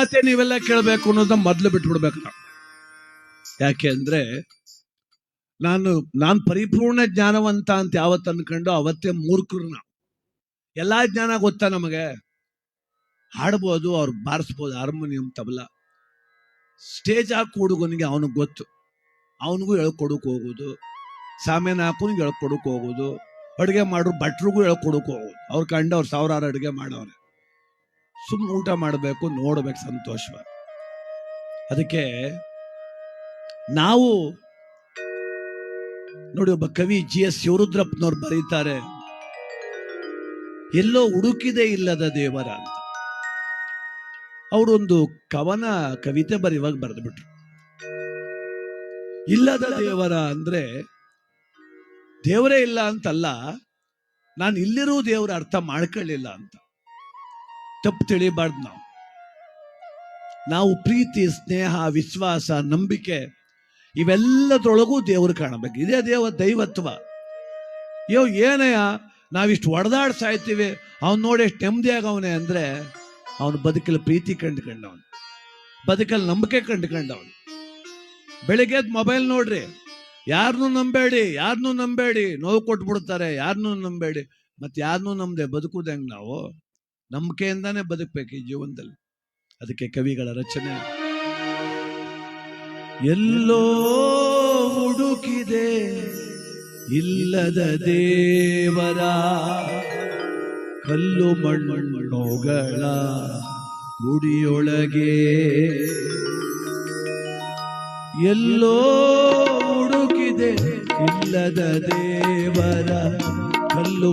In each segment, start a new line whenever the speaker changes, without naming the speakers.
ಮತ್ತೆ ನೀವೆಲ್ಲ ಕೇಳಬೇಕು ಅನ್ನೋದನ್ನ ಮೊದಲು ಬಿಟ್ಬಿಡ್ಬೇಕು ನಾವು. ಯಾಕೆ ಅಂದ್ರೆ ನಾನು ನಾನು ಪರಿಪೂರ್ಣ ಜ್ಞಾನವಂತ ಅಂತ ಯಾವತ್ತು ಅನ್ಕೊಂಡು ಅವತ್ತೇ ಮೂರ್ಖರು ನಾವು. ಎಲ್ಲಾ ಜ್ಞಾನ ಗೊತ್ತಾ ನಮಗೆ? ಹಾಡ್ಬೋದು, ಅವ್ರು ಬಾರಿಸ್ಬೋದು, ಹಾರ್ಮೋನಿಯಂ, ತಬಲ. ಸ್ಟೇಜ್ ಹಾಕಿ ಹುಡುಗನಿಗೆ ಅವನಿಗೆ ಗೊತ್ತು. ಅವನಿಗೂ ಹೇಳ್ಕೊಡಕ್ ಹೋಗೋದು. ಸಾಮಾನ್ಯ ಹಾಕೋನಿಗೆ ಹೇಳ್ಕೊಡಕ್ ಹೋಗೋದು. ಅಡುಗೆ ಮಾಡ್ರು ಭಟ್ರಿಗೂ ಹೇಳ್ಕೊಡಕ್ ಹೋಗೋದು. ಅವ್ರು ಕಂಡು ಅವ್ರು ಸಾವಿರಾರು ಅಡುಗೆ ಮಾಡವ್ರೆ. ಸುಮ್ಮನೆ ಊಟ ಮಾಡಬೇಕು, ನೋಡ್ಬೇಕು ಸಂತೋಷವಾಗಿ ಅದಕ್ಕೆ ನಾವು ನೋಡಿ ಒಬ್ಬ ಕವಿ ಜಿ ಎಸ್ ಶಿವರುದ್ರಪ್ಪನವ್ರು ಬರೀತಾರೆ, ಎಲ್ಲೋ ಹುಡುಕಿದೆ ಇಲ್ಲದ ದೇವರ ಅಂತ. ಅವರೊಂದು ಕವನ ಕವಿತೆ ಬರೆಯುವಾಗ ಬರೆದು ಬಿಟ್ರು ಇಲ್ಲದ ದೇವರ ಅಂದ್ರೆ ದೇವರೇ ಇಲ್ಲ ಅಂತಲ್ಲ, ನಾನು ಇಲ್ಲಿರೋ ದೇವರ ಅರ್ಥ ಮಾಡ್ಕೊಳ್ಳಿಲ್ಲ ಅಂತ. ತಪ್ಪು ತಿಳಿಬಾರ್ದು ನಾವು. ನಾವು ಪ್ರೀತಿ, ಸ್ನೇಹ, ವಿಶ್ವಾಸ, ನಂಬಿಕೆ ಇವೆಲ್ಲದರೊಳಗೂ ದೇವರು ಕಾಣಬೇಕು. ಇದೇ ದೇವ ದೈವತ್ವ. ಯೋ ಏನಯ್ಯ ನಾವಿಷ್ಟು ಒಡೆದಾಡ್ಸಾ ಇರ್ತೀವಿ ಅವ್ನು ನೋಡಿ ಎಷ್ಟು ನೆಮ್ಮದಿ ಆಗವನೆ ಅಂದ್ರೆ ಅವನು ಬದುಕಲ್ಲಿ ಪ್ರೀತಿ ಕಂಡುಕೊಂಡವನು. ಬದುಕಲ್ಲಿ ನಂಬಿಕೆ ಕಂಡುಕೊಂಡವನು. ಬೆಳಿಗ್ಗೆ ಮೊಬೈಲ್ ನೋಡ್ರಿ. ಯಾರನ್ನೂ ನಂಬೇಡಿ ಯಾರನ್ನೂ ನಂಬೇಡಿ. ನೋವು ಕೊಟ್ಬಿಡ್ತಾರೆ ಯಾರನ್ನೂ ನಂಬೇಡಿ. ಮತ್ತೆ ಯಾರನ್ನೂ ನಂಬದೆ ಬದುಕುದು ಹೆಂಗ್ ನಾವು? ನಂಬಿಕೆಯಿಂದಾನೇ ಬದುಕಬೇಕು ಈ ಜೀವನದಲ್ಲಿ. ಅದಕ್ಕೆ ಕವಿಗಳ ರಚನೆ. ಎಲ್ಲೋ ಹುಡುಕಿದೆ ಇಲ್ಲದ ದೇವರ ಕಲ್ಲು ಮಣ್ಣುಗಳ ಗುಡಿಯೊಳಗೆ. ಎಲ್ಲೋ ಹುಡುಕಿದೆ ಇಲ್ಲದ ದೇವರ ಕಲ್ಲು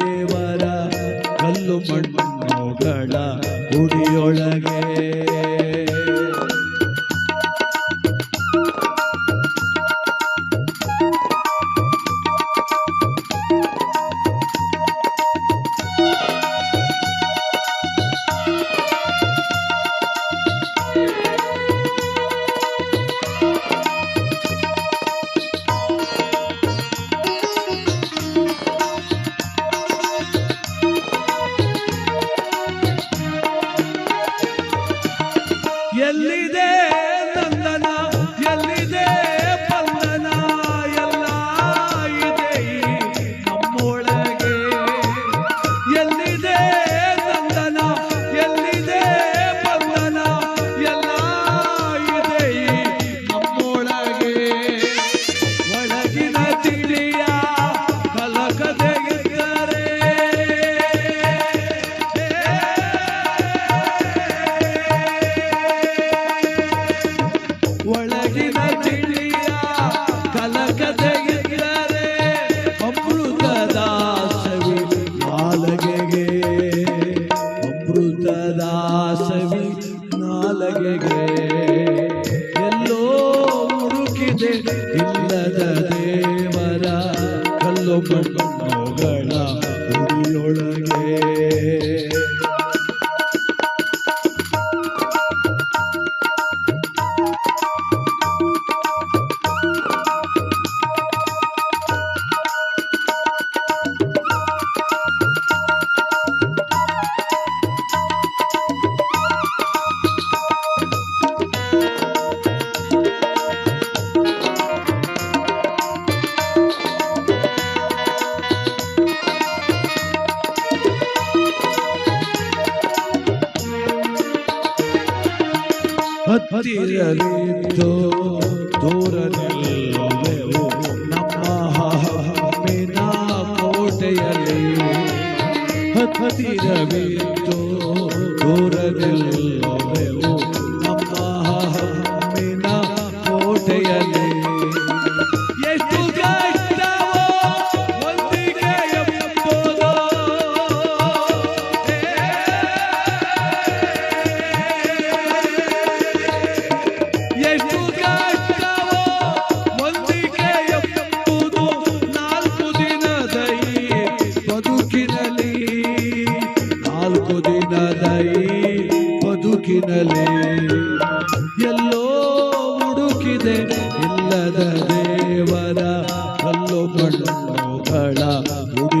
ಮಣ್ಣುಗಳ ಗುಡಿಯೊಳಗೆ ಹತ್ತಿರವಿದ್ದು ದೂರ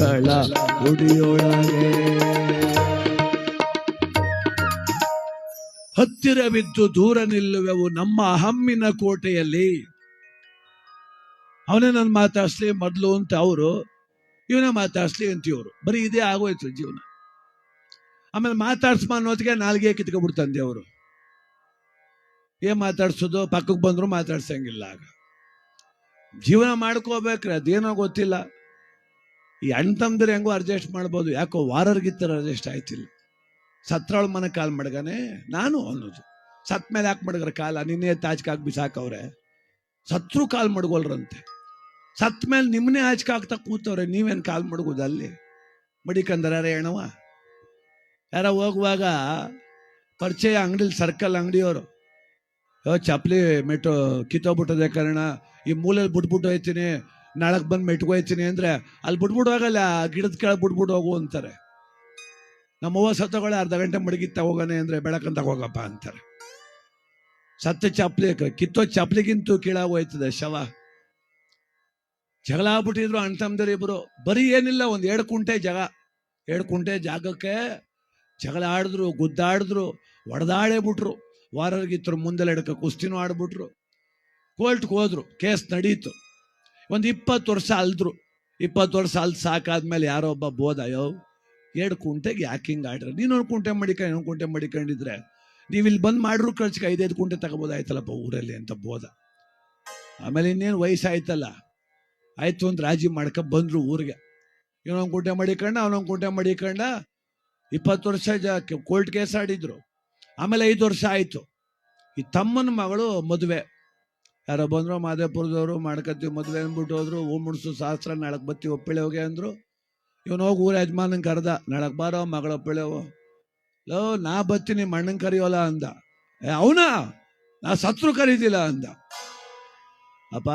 ಮಣ್ಣುಗಳ ಗುಡಿಯೊಳಗೆ ಹತ್ತಿರವಿದ್ದು ದೂರ ನಿಲ್ಲುವೆವು ನಮ್ಮ ಅಹಮ್ಮಿನ ಕೋಟೆಯಲ್ಲಿ. ಅವನೇ ನನ್ನ ಮಾತಾಡ್ಸ್ಲಿ ಮೊದಲು ಅಂತ ಅವರು, ಇವನೇ ಮಾತಾಡ್ಸ್ಲಿ ಅಂತ ಇವರು. ಬರೀ ಇದೇ ಆಗೋಯ್ತು ಜೀವನ. ಆಮೇಲೆ ಮಾತಾಡ್ಸ್ಮ ಅನ್ನೋದಕ್ಕೆ ನಾಲ್ಗೆ ಕಿತ್ಕೊಬಿಡ್ತಾನೆ ಅವರು. ಏನ್ ಮಾತಾಡ್ಸೋದು? ಪಕ್ಕಕ್ಕೆ ಬಂದ್ರು ಮಾತಾಡ್ಸಂಗಿಲ್ಲ ಆಗ. ಜೀವನ ಮಾಡ್ಕೋಬೇಕ್ರೆ, ಅದೇನೋ ಗೊತ್ತಿಲ್ಲ. ಈ ಅಣ್ಣ ತಮ್ಮದಿರು ಹೆಂಗೋ ಅಡ್ಜಸ್ಟ್ ಮಾಡ್ಬೋದು. ಯಾಕೋ ವಾರರ್ಗಿತ್ತರ ಅಡ್ಜಸ್ಟ್ ಆಯ್ತಿಲ್ಲ. ಸತ್ರಾಳ ಮನೆ ಕಾಲ್ ಮಡ್ಗಾನೆ, ನಾನು ಅನ್ನೋದು. ಸತ್ ಮೇಲೆ ಯಾಕೆ ಮಡಗ್ರ ಕಾಲ? ನಿನ್ನೆ ತಾಜ್ಕಾಕ್ ಬಿಸಾಕವ್ರೆ. ಸತ್ರು ಕಾಲ್ ಮಡ್ಗೋಲ್ರಂತೆ ಸತ್ ಮೇಲೆ ನಿಮ್ಮನ್ನೇ ಹಾಚ್ಕಾಕ್ತಾ ಕೂತವ್ರೆ, ನೀವೇನು ಕಾಲ್ ಮಡಗೋದು ಅಲ್ಲಿ? ಮಡಿಕಂದ್ರೆ ಹೇಳವ ಯಾರ ಹೋಗುವಾಗ ಪರಿಚಯ ಅಂಗಡಿಲಿ ಸರ್ಕಲ್ ಅಂಗಡಿಯವರು. ಚಪ್ಲಿ ಮೆಟ್ರೋ ಕಿತ್ತೋಗ್ಬಿಟ್ಟದೆ ಕಾರಣ. ಈ ಮೂಲೆಯಲ್ಲಿ ಬಿಟ್ಬಿಟ್ಟು ಹೋಯ್ತೀನಿ ನಾಳಕ್ ಬಂದು ಮೆಟ್ಕೊ ಅಂದರೆ ಅಲ್ಲಿ ಬಿಟ್ಬಿಟ್ಟು ಹೋಗಲ್ಲ ಗಿಡದ ಕೆಳಗೆ ಬಿಟ್ಬಿಟ್ಟು ಹೋಗು ಅಂತಾರೆ. ನಮ್ಮವ್ವ ಸತ್ತಗಳ ಅರ್ಧ ಗಂಟೆ ಮಡಗಿತ್ತ ಹೋಗೋಣ ಅಂದ್ರೆ ಬೆಳಕಂತ ಹೋಗಪ್ಪ ಅಂತಾರೆ. ಸತ್ತ ಚಪ್ಲಿ, ಕಿತ್ತೋ ಚಪ್ಲಿಗಿಂತೂ ಕೀಳಾಗ ಹೋಯ್ತದೆ ಶವ. ಜಗಳ ಆಗ್ಬಿಟ್ಟಿದ್ರು ಅಣ್ಣ ತಮ್ಮದಿರು ಇಬ್ರು. ಬರೀ ಏನಿಲ್ಲ, ಒಂದು ಎರಡು ಕುಂಟೆ ಜಾಗ. ಎರಡು ಕುಂಟೆ ಜಾಗಕ್ಕೆ ಜಗಳ ಆಡಿದ್ರು, ಗುದ್ದಾಡಿದ್ರು, ಒಡೆದಾಡೇ ಬಿಟ್ರು. ವಾರರ್ಗಿತ್ತರು ಮುಂದೆ ಎಡಕ ಕುಸ್ತಿನೂ ಆಡ್ಬಿಟ್ರು. ಕೋರ್ಟ್ಗೆ ಹೋದ್ರು, ಕೇಸ್ ನಡೀತು. ಒಂದು ಇಪ್ಪತ್ತು ವರ್ಷ ಅಲ್ದ್ರು ಇಪ್ಪತ್ತು ವರ್ಷ ಅಲ್ದು ಸಾಕಾದ್ಮೇಲೆ ಯಾರೋ ಒಬ್ಬ ಬೋದ ಯೋ ಎರಡು ಕುಂಟೆಗೆ ಯಾಕೆ ಹಿಂಗೆ ಆಡ್ರಿ? ನೀನೊಂದು ಕುಂಟೆ ಮಾಡಿಕೊಂಡು ಇನ್ನೊಂದು ಕುಂಟೆ ಮಡಿಕೊಂಡಿದ್ರೆ ನೀವು ಇಲ್ಲಿ ಬಂದು ಮಾಡ್ರು ಖರ್ಚಿಗೆ ಐದೈದು ಕುಂಟೆ ತಗೋಬೋದಾಯ್ತಲ್ಲಪ್ಪ ಊರಲ್ಲಿ, ಅಂತ ಬೋದ ಆಮೇಲೆ ಇನ್ನೇನು ವಯಸ್ಸಾಯ್ತಲ್ಲ, ಆಯ್ತು ಅಂತ ರಾಜಿ ಮಾಡ್ಕೊ ಬಂದ್ರು ಊರಿಗೆ. ಇವನೊಂದು ಕುಂಟೆ ಮಡಿಕೊಂಡ ಅವನೊಂದು ಕುಂಟೆ ಮಡಿಕೊಂಡ ಇಪ್ಪತ್ತು ವರ್ಷ ಕೋರ್ಟ್ ಕೇಸ್ ಆಡಿದ್ರು. ಆಮೇಲೆ ಐದು ವರ್ಷ ಆಯ್ತು. ಈ ತಮ್ಮನ ಮಗಳು ಮದುವೆ. ಯಾರೋ ಬಂದ್ರು ಮಾದೇಪುರದವರು ಮಾಡ್ಕೊತೀವಿ ಮದುವೆ ಅಂದ್ಬಿಟ್ಟು ಹೋದ್ರು, ಹೂ ಮುಣ್ಸು ಶಾಸ್ತ್ರ ನಾಳಕ್ ಬತ್ತಿ ಒಪ್ಪಿಳೆ ಹೋಗಿ ಅಂದ್ರು. ಇವನು ಹೋಗಿ ಊರ ಯಜಮಾನ ಕರೆದ, ನಾಳಕ್ ಬಾರೋ ಮಗಳ ಒಪ್ಪಿಳೆವು ಲೋ, ನಾ ಬತ್ತೀನಿ ಮಣ್ಣನ್ ಕರೆಯೋಲ್ಲ ಅಂದ. ಏ, ಅವನಾ? ನಾ ಸತ್ರು ಕರೀದಿಲ್ಲ ಅಂದ. ಅಪ್ಪ,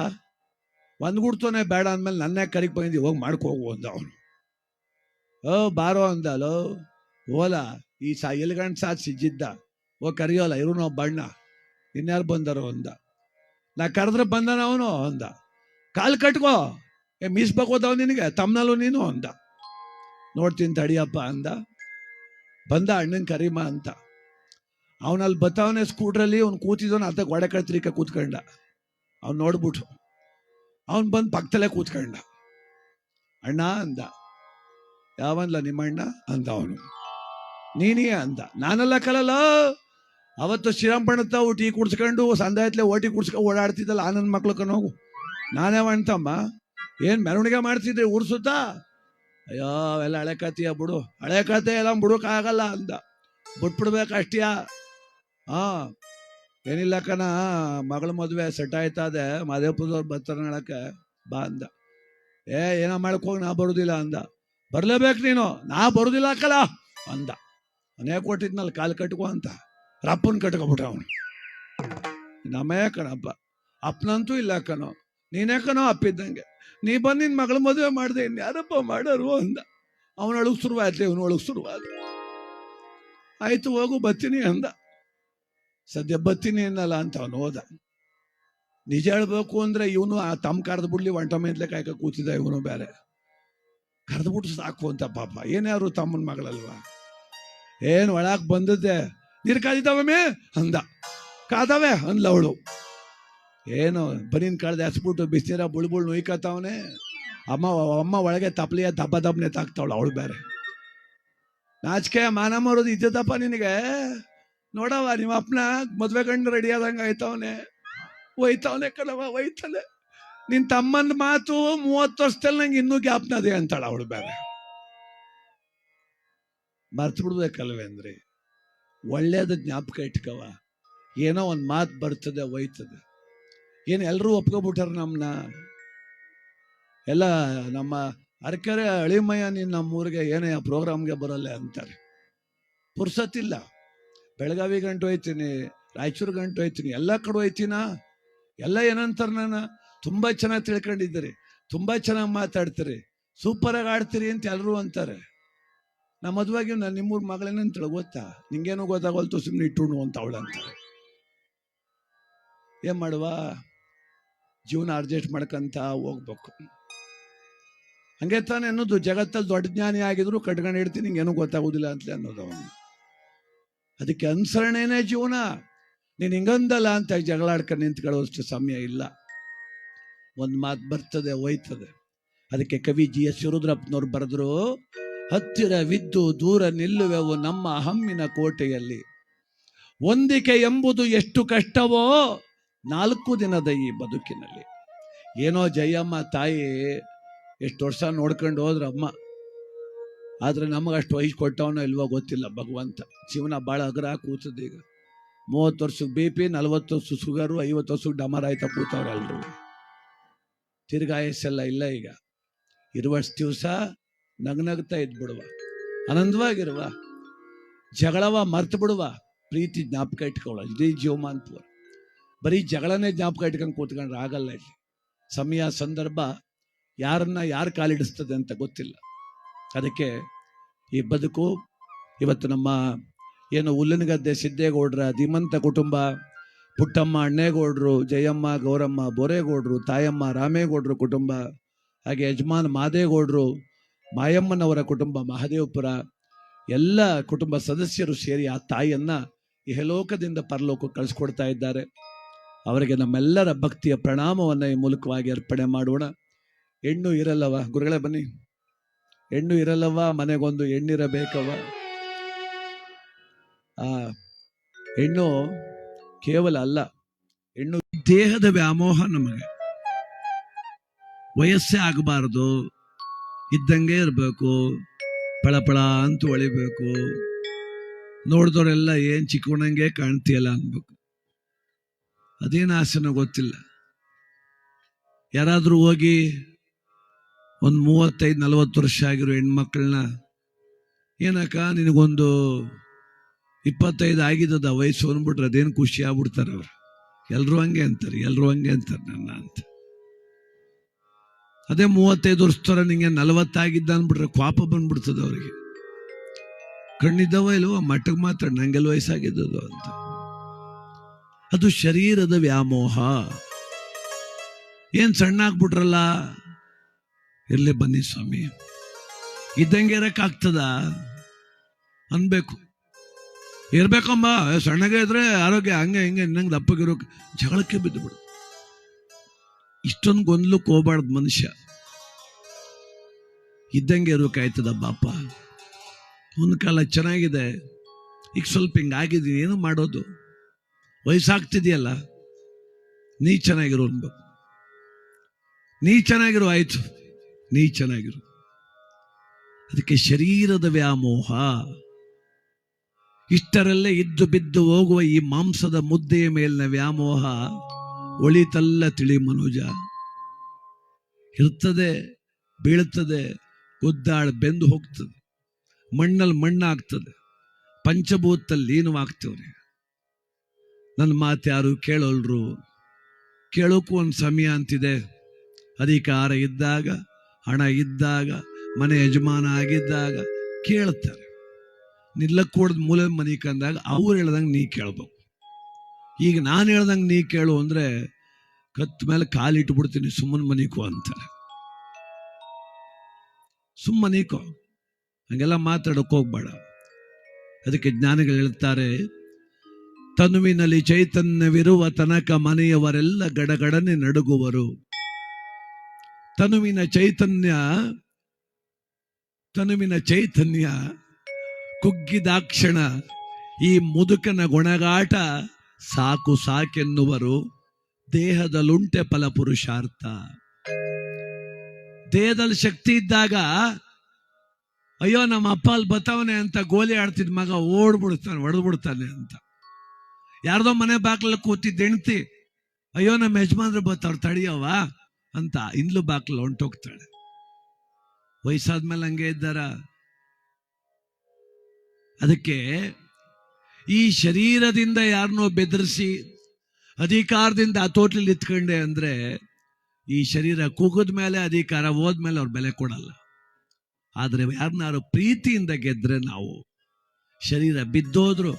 ಒಂದ್ ಗುಡ್ತೋನೆ ಬೇಡ ಅಂದ್ಮೇಲೆ ನನ್ನ ಕರಿಕ್ ಬಂದಿ ಹೋಗಿ ಮಾಡ್ಕೋಗು ಅಂದ ಅವನು. ಓ, ಬಾರೋ ಅಂದ, ಲೋ. ಓಲಾ ಈ ಸಾ ಎಲ್ಗಂಡ್ ಸಾ ಸಿಜ್ಜಿದ್ದ. ಓ ಕರಿಯೋಲ್ಲ ಇವ್ರು ಬಣ್ಣ. ಇನ್ಯಾರು ಬಂದರೋ ಅಂದ. ನಾ ಕರೆದ್ರೆ ಬಂದನ ಅವನು ಅಂದ. ಕಾಲು ಕಟ್ಕೋ. ಏ ಮೀಸ್ಬೇಕೋದವ ನಿನಗೆ ತಮ್ಮನಲ್ಲೂ ನೀನು ಅಂದ. ನೋಡ್ತೀನಿ ತಡಿಯಪ್ಪ ಅಂದ. ಬಂದ ಅಣ್ಣನ್ ಕರೀಮ ಅಂತ. ಅವನಲ್ಲಿ ಬತ್ತವನೆ ಸ್ಕೂಟ್ರಲ್ಲಿ ಅವ್ನು ಕೂತಿದ್ದವನು ಅರ್ಧ ಗೋಡೆ ಕಳ್ತ್ರಿಕ ಕೂತ್ಕೊಂಡ. ಅವ್ನು ನೋಡ್ಬಿಟ್ಟು ಅವನು ಬಂದು ಪಕ್ಕದಲ್ಲೇ ಕೂತ್ಕೊಂಡ. ಅಣ್ಣ ಅಂದ. ಯಾವನ್ಲ ನಿಮ್ಮಣ್ಣ? ಅಂದ ಅವನು. ನೀನೇ ಅಂದ. ನಾನೆಲ್ಲ ಕಲಲ್ಲ ಅವತ್ತು ಶ್ರೀರಂಪಣ್ಣ ತಾವು ಟೀ ಕುಡ್ಸ್ಕೊಂಡು ಸಂದಾಯತ್ಲೆ ಓಟಿ ಕುಡ್ಸ್ಕೊಂಡು ಓಡಾಡ್ತಿದ್ದಲ್ಲ ಆ ನನ್ನ ಮಕ್ಳು ಕಣೋಗು ನಾನೇ ಅಣ್ತಮ್ಮ ಏನ್ ಮೆರವಣಿಗೆ ಮಾಡ್ತಿದ್ರಿ ಊರ್ಸುತ್ತ ಅಯ್ಯೋ, ಅವೆಲ್ಲ ಹಳೆ ಬಿಡು. ಹಳೆ ಕತೆ ಎಲ್ಲ ಬಿಡೋಕ್ಕಾಗಲ್ಲ ಅಂದ ಬಿಟ್ಬಿಡ್ಬೇಕು ಅಷ್ಟಿಯಾ ಹಾ. ಏನಿಲ್ಲ ಕಣ, ಮಗಳ ಮದುವೆ ಸೆಟ್ ಆಯ್ತದೆ ಮಾದೇಪುರದವ್ರು ಬರ್ತಾರೆ ನಾಳಕ್ಕೆ ಬಾ ಅಂದ. ಏ, ಏನೋ ಮಾಡ್ಕೋಗಿ ನಾ ಬರೋದಿಲ್ಲ ಅಂದ. ಬರ್ಲೇಬೇಕು ನೀನು. ನಾ ಬರೋದಿಲ್ಲ ಅಕ್ಕಲ್ಲ ಅಂದ. ಮನೆ ಕೊಟ್ಟಿದ್ನಲ್ಲ, ಕಾಲು ಕಟ್ಕೋ ಅಂತ. ರಪ್ಪನ್ ಕಟ್ಕೊಬಿಟ್ಟ ಅವನು. ನಮ್ಮೇ ಕಣಪ್ಪ ಅಪ್ಪನಂತೂ ಇಲ್ಲ ಕಣೋ. ನೀನೇ ಕಣೋ ಅಪ್ಪಿದ್ದಂಗೆ? ನೀ ಬಂದು ನಿನ್ ಮಗಳ ಮದುವೆ ಮಾಡಿದೆ ಇನ್ಯಾರಪ್ಪ ಮಾಡೋರು ಅಂದ. ಅವನ ಅಳಗ್ ಶುರುವಾಯ್ತು ಇವನು ಅಳಗ್ ಶುರುವಾದ ಆಯ್ತು, ಹೋಗು ಬತ್ತೀನಿ ಅಂದ. ಸದ್ಯ ಬತ್ತೀನಿ ಅನ್ನಲ್ಲ ಅಂತ ಅವನು ಹೋದ. ನಿಜ ಹೇಳ್ಬೇಕು ಅಂದ್ರೆ ಇವನು ಆ ತಮ್ಮ ಕರೆದು ಬಿಡ್ಲಿ ಒಂಟ ಮೇಂತ್ಲೆ ಕಾಯ್ಕ ಕೂತಿದ್ದ ಇವನು ಬೇರೆ ಕರೆದ್ಬಿಟ್ಟು ಸಾಕು ಅಂತ ಪಾಪ. ಏನ್ಯಾರು ತಮ್ಮನ ಮಗಳಲ್ವಾ? ಏನ್ ಒಳಗ್ ಬಂದದ್ದೆ? ನೀರು ಕಾದಿದ್ದಾವಮ್ಮೆ ಅಂದ. ಕಾದವೆ? ಅಂದ್ಲ ಅವಳು. ಏನು, ಬರೀನ್ ಕಳ್ದೆ ಹಸ್ಬಿಟ್ಟು ಬಿಸಿನೀರ ಬುಳ್ಬುಳ್ ಬುಳ್ ನುಯ್ಕತ್ತವನೆ. ಅಮ್ಮ ಅಮ್ಮ ಒಳಗೆ ತಪ್ಲಿಯ ದಬ್ಬ, ದಬ್ಬನೆ ತಾಕ್ತಾವಳು ಅವಳು ಬೇರೆ. ನಾಚಿಕೆ ಮಾನ ಮಾರೋದು ಇದ್ದದಪ್ಪ ನಿನಗೆ? ನೋಡವ ನಿಮ್ಮ ಅಪ್ಪನ ಮದ್ವೆ ಗಂಡು ರೆಡಿ ಆದಂಗ ಆಯ್ತವನೆ. ಒಯ್ತವನೆ ಕಣವ ಒಯ್ತಾನೆ. ನಿನ್ ತಮ್ಮನ ಮಾತು ಮೂವತ್ತು ವರ್ಷದಲ್ಲಿ ನಂಗೆ ಇನ್ನೂ ಜ್ಞಾಪನದೆ ಅಂತಾಳ ಅವಳು ಬೇರೆ. ಮರ್ತು ಬಿಡ್ಬೇಕಲ್ವೇ ಒಳ್ಳೇದ ಜ್ಞಾಪಕ ಇಟ್ಕವ. ಏನೋ ಒಂದು ಮಾತು ಬರ್ತದೆ ಒಯ್ತದೆ ಏನು ಎಲ್ಲರೂ ಒಪ್ಕೊಬಿಟ್ಟಾರ ನಮ್ಮನ್ನ ಎಲ್ಲ ನಮ್ಮ ಅರಕೆರೆ ಅಳಿಮಯ್ಯ ನೀನು ನಮ್ಮೂರಿಗೆ ಏನೇ ಆ ಪ್ರೋಗ್ರಾಮ್ಗೆ ಬರಲ್ಲ ಅಂತಾರೆ. ಪುರ್ಸತ್ತಿಲ್ಲ ಬೆಳಗಾವಿ ಗಂಟು ಹೋಯ್ತೀನಿ, ರಾಯಚೂರು ಗಂಟು ಹೋಯ್ತೀನಿ, ಎಲ್ಲ ಕಡೆ ಹೋಯ್ತೀನಾ? ಎಲ್ಲ ಏನಂತಾರೆ ನಾನು? ತುಂಬ ಚೆನ್ನಾಗಿ ತಿಳ್ಕೊಂಡಿದ್ದೀರಿ. ತುಂಬ ಚೆನ್ನಾಗಿ ಮಾತಾಡ್ತೀರಿ. ಸೂಪರಾಗಿ ಆಡ್ತೀರಿ ಅಂತ ಎಲ್ಲರೂ ಅಂತಾರೆ. ನಮ್ಮ ಮದುವೆಗೆ ನಾನು ನಿಮ್ಮೂರ ಮಗಳೇನಂತೇಳಿ ಗೊತ್ತಾ? ನಿಂಗೇನು ಗೊತ್ತಾಗೋಲ್ತು ಸುಮ್ಮನೆ ಇಟ್ಟುಣು ಅಂತ. ಅವಳಂತ ಏನ್ ಮಾಡುವ? ಜೀವನ ಅಡ್ಜಸ್ಟ್ ಮಾಡ್ಕಂತ ಹೋಗ್ಬೇಕು. ಹಂಗೆ ತಾನೆ ಅನ್ನೋದು, ಜಗತ್ತಲ್ಲಿ ದೊಡ್ಡ ಜ್ಞಾನಿ ಆಗಿದ್ರು ಕಟ್ಕೊಂಡು ಇಡ್ತೀನಿ ನಿಂಗೇನು ಗೊತ್ತಾಗೋದಿಲ್ಲ ಅಂತಲೇ ಅನ್ನೋದು ಅವನು. ಅದಕ್ಕೆ ಅನುಸರಣೆನೇ ಜೀವನ. ನೀನು ಹಿಂಗಂದಲ್ಲ ಅಂತ ಜಗಳ ಆಡ್ಕೊಂಡು ನಿಂತ್ಕೊಳ್ಳೋಷ್ಟು ಸಮಯ ಇಲ್ಲ. ಒಂದು ಮಾತು ಬರ್ತದೆ, ಹೋಯ್ತದೆ. ಅದಕ್ಕೆ ಕವಿ ಜಿ ಎಸ್ ಶಿವರುದ್ರಪ್ಪನವ್ರು ಬರೆದ್ರು ಹತ್ತಿರವಿದ್ದು ದೂರ ನಿಲ್ಲುವೆವು ನಮ್ಮ ಹಮ್ಮಿನ ಕೋಟೆಯಲ್ಲಿ. ಹೊಂದಿಕೆ ಎಂಬುದು ಎಷ್ಟು ಕಷ್ಟವೋ ನಾಲ್ಕು ದಿನದ ಈ ಬದುಕಿನಲ್ಲಿ. ಏನೋ ಜಯಮ್ಮ ತಾಯಿ ಎಷ್ಟು ವರ್ಷ ನೋಡ್ಕೊಂಡು ಹೋದ್ರ ಅಮ್ಮ ಆದರೆ ನಮಗೆ ಅಷ್ಟು ವಯಸ್ಸು ಕೊಟ್ಟವನೋ ಇಲ್ವೋ ಗೊತ್ತಿಲ್ಲ ಭಗವಂತ. ಜೀವನ ಭಾಳ ಅಗ್ರ ಕೂತದ ಈಗ. ಮೂವತ್ತು ವರ್ಷಕ್ಕೆ ಬಿ ಪಿ, ನಲ್ವತ್ತು ವರ್ಷ ಶುಗರು, ಐವತ್ತು ವರ್ಷಕ್ಕೆ ಡಮರ್ ಆಯ್ತಾ ಕೂತವ್ರೆ ಇಲ್ಲ ಈಗ. ಇರುವಷ್ಟು ದಿವಸ ನಗ್ನಗ್ತಾ ಇದ್ಬಿಡುವ. ಆನಂದವಾಗಿರುವ ಜಗಳವ ಮರ್ತು ಬಿಡುವ ಪ್ರೀತಿ ಜ್ಞಾಪಕ ಇಟ್ಕೊಳ್ಳ. ಇದೇ ಜೀವಮಾನ್ ಬರೀ ಜಗಳನೇ ಜ್ಞಾಪಕ ಇಟ್ಕೊಂಡು ಕೂತ್ಕೊಂಡ್ರೆ ಆಗಲ್ಲ ಇಲ್ಲಿ. ಸಮಯ, ಸಂದರ್ಭ ಯಾರನ್ನ ಯಾರು ಕಾಲಿಡಿಸ್ತದೆ ಅಂತ ಗೊತ್ತಿಲ್ಲ. ಅದಕ್ಕೆ ಈ ಬದುಕು, ಇವತ್ತು ನಮ್ಮ ಏನು ಹುಲ್ಲಿನಗದ್ದೆ ಸಿದ್ದೇಗೌಡ್ರ, ಧೀಮಂತ ಕುಟುಂಬ, ಪುಟ್ಟಮ್ಮ ಅಣ್ಣೇಗೌಡ್ರು, ಜಯಮ್ಮ, ಗೌರಮ್ಮ, ಬೋರೇಗೌಡ್ರು, ತಾಯಮ್ಮ, ರಾಮೇಗೌಡ್ರು ಕುಟುಂಬ, ಹಾಗೆ ಯಜಮಾನ್ ಮಾದೇಗೌಡರು ಮಾಯಮ್ಮನವರ ಕುಟುಂಬ, ಮಹದೇವಪುರ, ಎಲ್ಲ ಕುಟುಂಬ ಸದಸ್ಯರು ಸೇರಿ ಆ ತಾಯಿಯನ್ನ ಇಹಲೋಕದಿಂದ ಪರಲೋಕ ಕಳಿಸ್ಕೊಡ್ತಾ ಇದ್ದಾರೆ. ಅವರಿಗೆ ನಮ್ಮೆಲ್ಲರ ಭಕ್ತಿಯ ಪ್ರಣಾಮವನ್ನು ಈ ಮೂಲಕವಾಗಿ ಅರ್ಪಣೆ ಮಾಡೋಣ. ಹೆಣ್ಣು ಇರಲ್ಲವ? ಗುರುಗಳೇ ಬನ್ನಿ. ಹೆಣ್ಣು ಇರಲ್ಲವ? ಮನೆಗೊಂದು ಹೆಣ್ಣಿರಬೇಕವ ಆ, ಹೆಣ್ಣು ಕೇವಲ ಅಲ್ಲ, ಹೆಣ್ಣು ದೇಹದ ವ್ಯಾಮೋಹ ನಮಗೆ. ವಯಸ್ಸೇ ಆಗಬಾರದು. ಇದ್ದಂಗೆ ಇರಬೇಕು. ಪಳಪಳ ಅಂತ ಹೊಳಿಬೇಕು ನೋಡಿದವರೆಲ್ಲ ಏನು ಚಿಕ್ಕವಣಂಗೆ ಕಾಣ್ತೀಯಲ್ಲ ಅನ್ಬೇಕು. ಅದೇನು ಆಸೆನೋ ಗೊತ್ತಿಲ್ಲ. ಯಾರಾದರೂ ಹೋಗಿ ಒಂದು ಮೂವತ್ತೈದು, ನಲವತ್ತು ವರ್ಷ ಆಗಿರೋ ಹೆಣ್ಮಕ್ಳನ್ನ, ಏನಕ್ಕ ನಿನಗೊಂದು ಇಪ್ಪತ್ತೈದು ಆಗಿದ್ದದ ವಯಸ್ಸು ಅಂದ್ಬಿಟ್ರೆ ಅದೇನು ಖುಷಿ ಆಗ್ಬಿಡ್ತಾರೆ ಅವ್ರು ಎಲ್ಲರೂ ಹಂಗೆ ಅಂತಾರೆ ಎಲ್ಲರೂ ಹಂಗೆ ಅಂತಾರೆ ನನ್ನ ಅಂತ. ಅದೇ ಮೂವತ್ತೈದು ವರ್ಷದವರ ನಿಂಗೆ ನಲವತ್ತಾಗಿದ್ದ ಅಂದ್ಬಿಟ್ರೆ ಕ್ವಾಪ ಬಂದ್ಬಿಡ್ತದೆ ಅವರಿಗೆ. ಕಣ್ಣಿದ್ದವ ಇಲ್ವೋ ಮಟ್ಟಕ್ಕೆ ಮಾತ್ರ ನಂಗೆಲ್ಲ ವಯಸ್ಸಾಗಿದ್ದದು ಅಂತ. ಅದು ಶರೀರದ ವ್ಯಾಮೋಹ. ಏನ್ ಸಣ್ಣ ಆಗ್ಬಿಟ್ರಲ್ಲ? ಇರಲಿ ಬನ್ನಿ ಸ್ವಾಮಿ. ಇದ್ದಂಗೆ ಇರೋಕ್ಕಾಗ್ತದ ಅನ್ಬೇಕು. ಇರ್ಬೇಕಮ್ಮ ಸಣ್ಣಗೆ ಇದ್ರೆ ಆರೋಗ್ಯ ಹಂಗೆ ಹಿಂಗೆ, ನಂಗೆ ದಪ್ಪಗಿರೋಕೆ ಜಗಳಕ್ಕೆ ಬಿದ್ದು ಬಿಡು ಇಷ್ಟೊಂದು ಗೊಂದಲಕ್ಕೆ ಹೋಗ್ಬಾರ್ದು ಮನುಷ್ಯ. ಇದ್ದಂಗೆ ಇರೋಕಾಯ್ತದ ಬಾಪ. ಒಂದು ಕಾಲ ಚೆನ್ನಾಗಿದೆ. ಈಗ ಸ್ವಲ್ಪ ಹಿಂಗಾಗಿದ್ದೀನಿ ಏನು ಮಾಡೋದು? ವಯಸ್ಸಾಗ್ತಿದೆಯಲ್ಲ? ನೀ ಚೆನ್ನಾಗಿರು ಅನ್ಬೇಕು. ನೀ ಚೆನ್ನಾಗಿರು, ಆಯ್ತು. ನೀ ಚೆನ್ನಾಗಿರು. ಅದಕ್ಕೆ ಶರೀರದ ವ್ಯಾಮೋಹ. ಇಷ್ಟರಲ್ಲೇ ಇದ್ದು ಬಿದ್ದು ಹೋಗುವ ಈ ಮಾಂಸದ ಮುದ್ದೆಯ ಮೇಲಿನ ವ್ಯಾಮೋಹ. ಒಳಿತಲ್ಲ ತಿಳಿ ಮನುಜ. ಇರ್ತದೆ, ಬೀಳ್ತದೆ, ಉದ್ದಾಳ ಬೆಂದು ಹೋಗ್ತದೆ. ಮಣ್ಣಲ್ಲಿ ಮಣ್ಣಾಗ್ತದೆ. ಪಂಚಭೂತಲ್ಲಿ ಲೀನವಾಗ್ತೇವ್ರಿ. ನನ್ನ ಮಾತು ಯಾರು ಕೇಳಲ್ರು. ಕೇಳೋಕ್ಕೂ ಒಂದು ಸಮಯ ಅಂತಿದೆ. ಅಧಿಕಾರ ಇದ್ದಾಗ, ಹಣ ಇದ್ದಾಗ, ಮನೆ ಯಜಮಾನ ಆಗಿದ್ದಾಗ ಕೇಳ್ತಾರೆ. ನಿಲ್ಲಕ್ಕೂಡ್ದು ಮೂಲೆ ಮನೆ ಕಂದಾಗ ಅವ್ರು ಹೇಳ್ದಂಗೆ ನೀ ಕೇಳ್ಬೇಕು. ಈಗ ನಾನು ಹೇಳ್ದಂಗೆ ನೀ ಕೇಳು ಅಂದ್ರೆ ಕತ್ ಮೇಲೆ ಕಾಲಿಟ್ಟು ಬಿಡ್ತೀನಿ ಸುಮ್ಮನೆ ಮನಿಕೋ ಅಂತ. ಸುಮ್ಮನೀಕೋ ಹಂಗೆಲ್ಲ ಮಾತಾಡೋಕೆ ಹೋಗ್ಬೇಡ. ಅದಕ್ಕೆ ಜ್ಞಾನಿಗಳು ಹೇಳ್ತಾರೆ, ತನುವಿನಲ್ಲಿ ಚೈತನ್ಯವಿರುವ ತನಕ ಮನೆಯವರೆಲ್ಲ ಗಡಗಡನೆ ನಡುಗುವರು. ತನುವಿನ ಚೈತನ್ಯ ತನುವಿನ ಚೈತನ್ಯ, ಕುಗ್ಗಿದಾಕ್ಷಣ, ಈ ಮುದುಕನ ಗುಣಗಾಟ ಸಾಕು ಸಾಕೆನ್ನುವರು ದೇಹದಲ್ಲುಂಟೆ ಫಲ ಪುರುಷಾರ್ಥ ದೇಹದಲ್ಲಿ ಶಕ್ತಿ ಇದ್ದಾಗ, ಅಯ್ಯೋ ನಮ್ಮ ಅಪ್ಪ ಅಲ್ಲಿ ಬತ್ತವನೆ ಅಂತ ಗೋಲಿ ಆಡ್ತಿದ್ ಮಗ ಓಡ್ಬಿಡ್ತಾನೆ ಹೊಡೆದ್ಬಿಡ್ತಾನೆ ಅಂತ. ಯಾರ್ದೋ ಮನೆ ಬಾಗ್ಲಲ್ಲಿ ಕೂತಿದ್ದ ಹೆಣ್ತಿ ಅಯ್ಯೋ ನಮ್ಮ ಯಜಮಾನ್ರು ಬತ್ತವ್ರು ತಡಿಯವ ಅಂತ ಇಂದ್ಲು ಬಾಗ್ಲು ಹೊಂಟೋಗ್ತಾಳೆ. ವಯಸ್ಸಾದ್ಮೇಲೆ ಹಂಗೆ ಇದ್ದಾರ? ಅದಕ್ಕೆ ಈ ಶರೀರದಿಂದ ಯಾರನ್ನೋ ಬೆದರಿಸಿ ಅಧಿಕಾರದಿಂದ ಹತೋಟ್ಲಲ್ಲಿ ಇತ್ಕೊಂಡೆ ಅಂದ್ರೆ ಈ ಶರೀರ ಕೂಗಿದ ಮೇಲೆ ಅಧಿಕಾರ ಹೋದ್ಮೇಲೆ ಅವ್ರು ಬೆಲೆ ಕೊಡಲ್ಲ. ಆದ್ರೆ ಯಾರನ್ನಾರು ಪ್ರೀತಿಯಿಂದ ಗೆದ್ರೆ ನಾವು ಶರೀರ ಬಿದ್ದೋದ್ರು,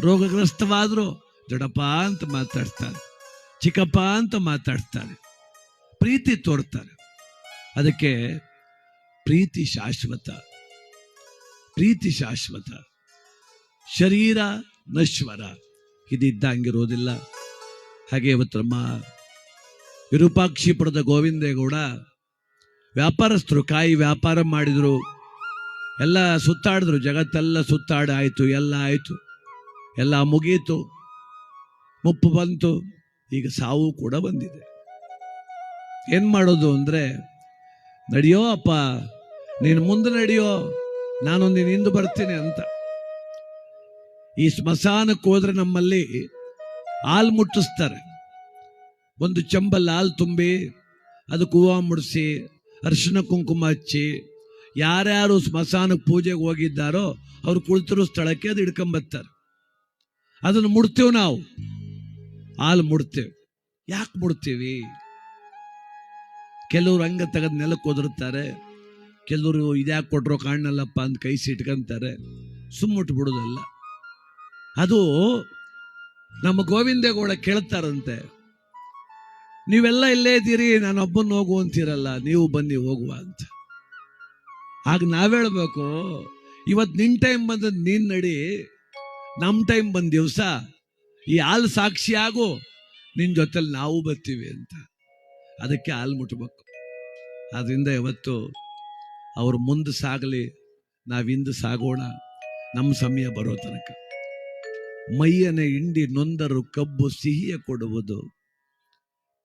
ರೋಗಗ್ರಸ್ತವಾದ್ರು, ದೊಡ್ಡಪ್ಪ ಅಂತ ಮಾತಾಡ್ತಾರೆ, ಚಿಕ್ಕಪ್ಪ ಅಂತ ಮಾತಾಡ್ತಾರೆ, ಪ್ರೀತಿ ತೋರ್ತಾರೆ. ಅದಕ್ಕೆ ಪ್ರೀತಿ ಶಾಶ್ವತ ಪ್ರೀತಿ ಶಾಶ್ವತ. ಶರೀರ ನಶ್ವರ. ಇದಿದ್ದಂಗಿರೋದಿಲ್ಲ ಹಾಗೆ ಇವತ್ತಮ್ಮ ವಿರೂಪಾಕ್ಷಿಪುರದ ಗೋವಿಂದೇಗೌಡ, ವ್ಯಾಪಾರಸ್ಥರು ಕಾಯಿ ವ್ಯಾಪಾರ ಮಾಡಿದರು. ಎಲ್ಲ ಸುತ್ತಾಡಿದ್ರು, ಜಗತ್ತೆಲ್ಲ ಸುತ್ತಾಡಾಯಿತು ಎಲ್ಲ ಆಯಿತು. ಎಲ್ಲ ಮುಗೀತು. ಮುಪ್ಪು ಬಂತು. ಈಗ ಸಾವು ಕೂಡ ಬಂದಿದೆ. ಏನು ಮಾಡೋದು ಅಂದ್ರೆ, ನಡೆಯೋ ಅಪ್ಪ, ನೀನು ಮುಂದೆ ನಡೆಯೋ, ನಾನು ನೀನು ಹಿಂದೆ ಬರ್ತೀನಿ ಅಂತ. ಈ ಸ್ಮಶಾನಕ್ಕೆ ಹೋದ್ರೆ ನಮ್ಮಲ್ಲಿ ಹಾಲು ಮುಟ್ಟಿಸ್ತಾರೆ. ಒಂದು ಚಂಬಲ್ ಹಾಲು ತುಂಬಿ ಅದಕ್ಕೆ ಹೂವು ಮುಡಿಸಿ ಅರಿಶಿನ ಕುಂಕುಮ ಹಚ್ಚಿ, ಯಾರ್ಯಾರು ಸ್ಮಶಾನಕ್ಕೆ ಪೂಜೆಗೆ ಹೋಗಿದ್ದಾರೋ ಅವ್ರು ಕುಳಿತಿರೋ ಸ್ಥಳಕ್ಕೆ ಅದು ಹಿಡ್ಕೊಂಬರ್ತಾರೆ ಅದನ್ನು ಮುಡ್ತೇವೆ ನಾವು. ಹಾಲು ಮುಡ್ತೇವೆ. ಯಾಕೆ ಮುಡ್ತೀವಿ? ಕೆಲವರು ಹಂಗ ತೆಗೆದು ನೆಲಕ್ಕೆ ಒದರುತ್ತಾರೆ ಕೆಲವರು ಇದ್ಯಾಕೆ ಕೊಟ್ರೋ ಕಾಣಲ್ಲಪ್ಪ ಅಂತ ಕೈ ಸಿಟ್ಕೊಂತಾರೆ. ಸುಮ್ಮುಟ್ಟು ಬಿಡೋದಲ್ಲ ಅದು ನಮ್ಮ ಗೋವಿಂದೇಗೌಡ ಕೇಳ್ತಾರಂತೆ, ನೀವೆಲ್ಲ ಇಲ್ಲೇ ಇದ್ದೀರಿ ನಾನು ಒಬ್ಬನ ಹೋಗು ಅಂತೀರಲ್ಲ, ನೀವು ಬನ್ನಿ ಹೋಗುವ ಅಂತ. ಆಗ ನಾವೇಳ್ಬೇಕು ಇವತ್ತು ನಿನ್ ಟೈಮ್ ಬಂದ ನೀನ್ ನಡಿ ನಮ್ಮ ಟೈಮ್ ಬಂದ ದಿವಸ, ಈ ಹಾಲು ಸಾಕ್ಷಿ ಆಗು, ನಿನ್ ಜೊತೆಲಿ ನಾವು ಬರ್ತೀವಿ ಅಂತ. ಅದಕ್ಕೆ ಹಾಲು ಮುಟ್ಬೇಕು. ಆದ್ರಿಂದ ಇವತ್ತು ಅವ್ರು ಮುಂದೆ ಸಾಗಲಿ ನಾವಿಂದು ಸಾಗೋಣ ನಮ್ಮ ಸಮಯ ಬರೋ ತನಕ. ಮೈಯನ ಇಂಡಿ ನೊಂದರು ಕಬ್ಬು ಸಿಹಿಯ ಕೊಡುವುದು.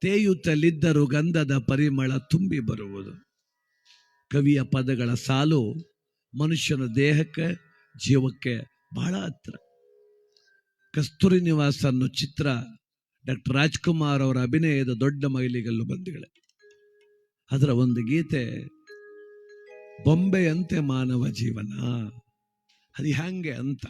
ತೇಯುತ್ತಲಿದ್ದರು ಗಂಧದ ಪರಿಮಳ ತುಂಬಿ ಬರುವುದು. ಕವಿಯ ಪದಗಳ ಸಾಲು ಮನುಷ್ಯನ ದೇಹಕ್ಕೆ, ಜೀವಕ್ಕೆ ಬಹಳ ಹತ್ರ. ಕಸ್ತೂರಿ ನಿವಾಸ ಅನ್ನೋ ಚಿತ್ರ ಡಾಕ್ಟರ್ ರಾಜ್ಕುಮಾರ್ ಅವರ ಅಭಿನಯದ ದೊಡ್ಡ ಮೈಲಿಗಲ್ಲು ಬಂದಿಗಳೇ ಅದರ ಒಂದು ಗೀತೆ, ಬೊಂಬೆಯಂತೆ ಮಾನವ ಜೀವನ, ಅದು ಹ್ಯಾಂಗೆ ಅಂತ.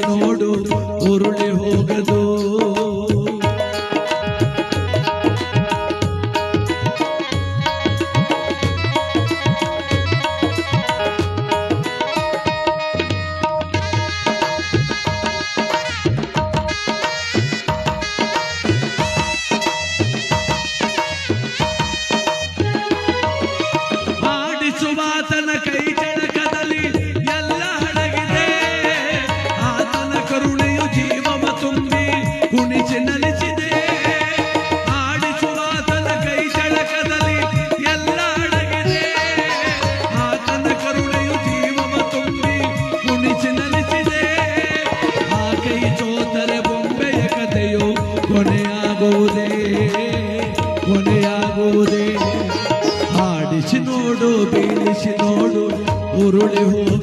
ನೋಡು ಉರುಳಿ ಹೋಗದು. ಉರುಳಿ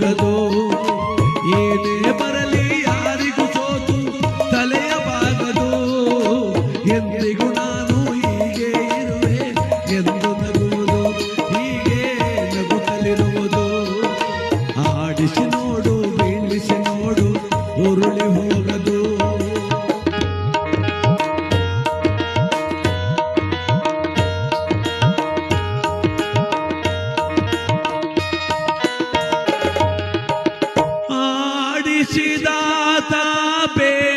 पे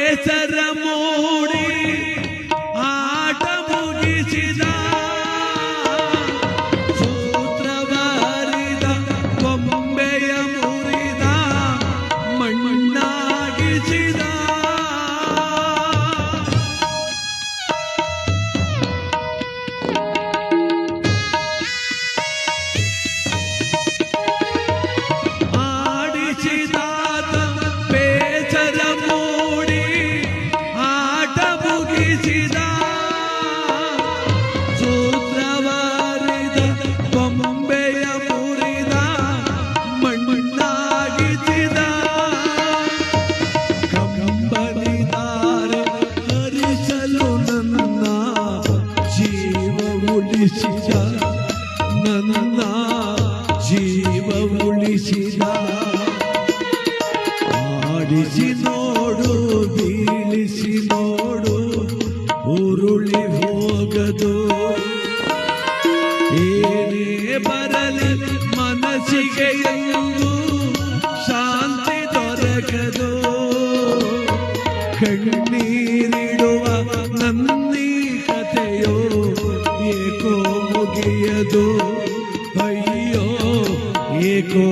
ಏಕೋ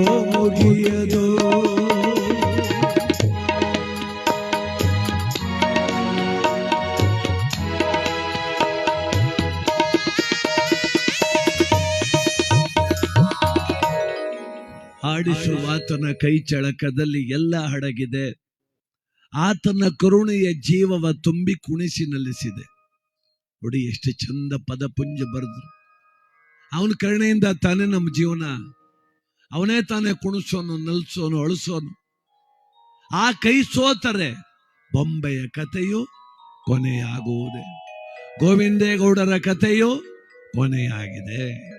ಆತನ ಕೈ ಚಳಕದಲ್ಲಿ ಎಲ್ಲ ಹಡಗಿದೆ. ಆತನ ಕರುಣೆಯ ಜೀವವ ತುಂಬಿ ಕುಣಿಸಿ ನಲಿಸಿದೆ ನೋಡಿ, ಎಷ್ಟು ಚಂದ ಪದಪುಂಜ ಬರೆದ್ರು. ಅವನ ಕರುಣೆಯಿಂದ ತಾನೇ ನಮ್ಮ ಜೀವನ ಅವನೇ ತಾನೇ ಕುಣಿಸೋನು ನಲ್ಸೋನು ಅಳಿಸೋನು. ಆ ಕೈ ಸೋತರೆ ಬೊಂಬೆಯ ಕಥೆಯು ಕೊನೆಯಾಗುವುದೇ. ಗೋವಿಂದೇಗೌಡರ ಕಥೆಯು ಕೊನೆಯಾಗಿದೆ.